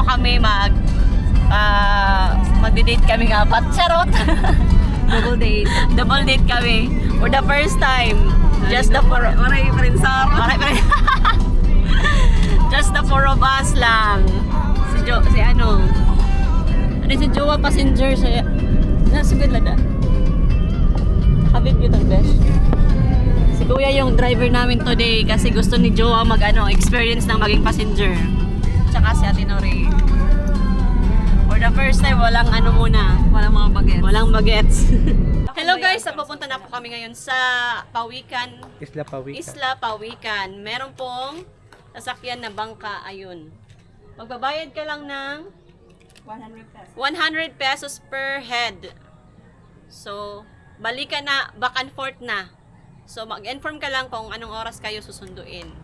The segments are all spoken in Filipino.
kami mag ah, magde-date kami nga apat. Charot! Double date. Double date kami. For the first time. Just the four... Maray pa rin sa Maray pa rin. Just the four of us lang. Si Jo, si ano. Ano si Jowa passenger siya. Nasa good lada. Habib yun ang best. Si Kuya yung driver namin today kasi gusto ni Jowa mag ano, experience ng maging passenger. Tsaka si Ate Nori. For the first time, walang ano muna. Walang mga bagets. Walang bagets. Hello guys, napupunta na po kami ngayon sa Pawikan, Isla Pawika. Isla Pawikan. Meron pong sasakyan na bangka, ayun. Magbabayad ka lang ng 100 pesos. 100 pesos per head. So, balik ka na, back and forth na. So, mag-inform ka lang kung anong oras kayo susunduin.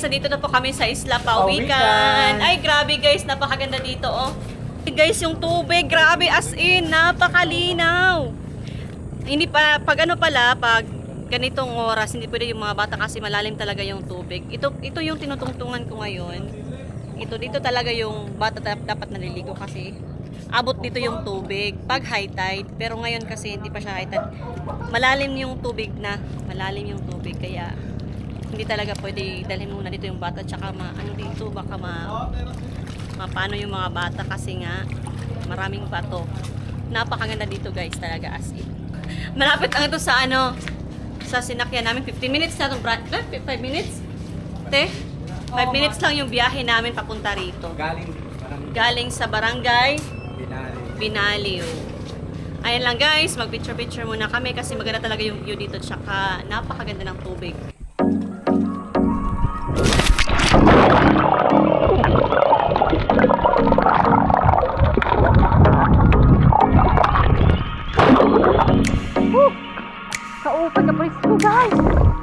Guys! Nandito na po kami sa Isla Pawikan. Pawikan. Ay, grabe guys, napakaganda dito oh. Guys, yung tubig, grabe as in, napakalinaw. Hindi pa, pag ano pala, pag ganitong oras, hindi pwede yung mga bata kasi malalim talaga yung tubig. Ito, ito yung tinutungtungan ko ngayon. Ito, dito talaga yung bata dap- dapat naliligo kasi abot dito yung tubig pag high tide. Pero ngayon kasi hindi pa siya high tide. Malalim yung tubig na. Malalim yung tubig. Kaya hindi talaga pwede dalhin muna dito yung bata. Tsaka ma, ano dito, baka ma, mapano yung mga bata kasi nga maraming bato. Napakaganda dito guys talaga as in. Malapit ang ito sa ano, sa sinakyan namin. 15 minutes na itong brand. 5 minutes? Te? 5 minutes lang yung biyahe namin papunta rito. Galing Galing sa barangay binali. Binaliw. Ayan lang guys, mag-picture-picture muna kami kasi maganda talaga yung view dito tsaka napakaganda ng tubig. Woo! Kaupan na police ko, guys!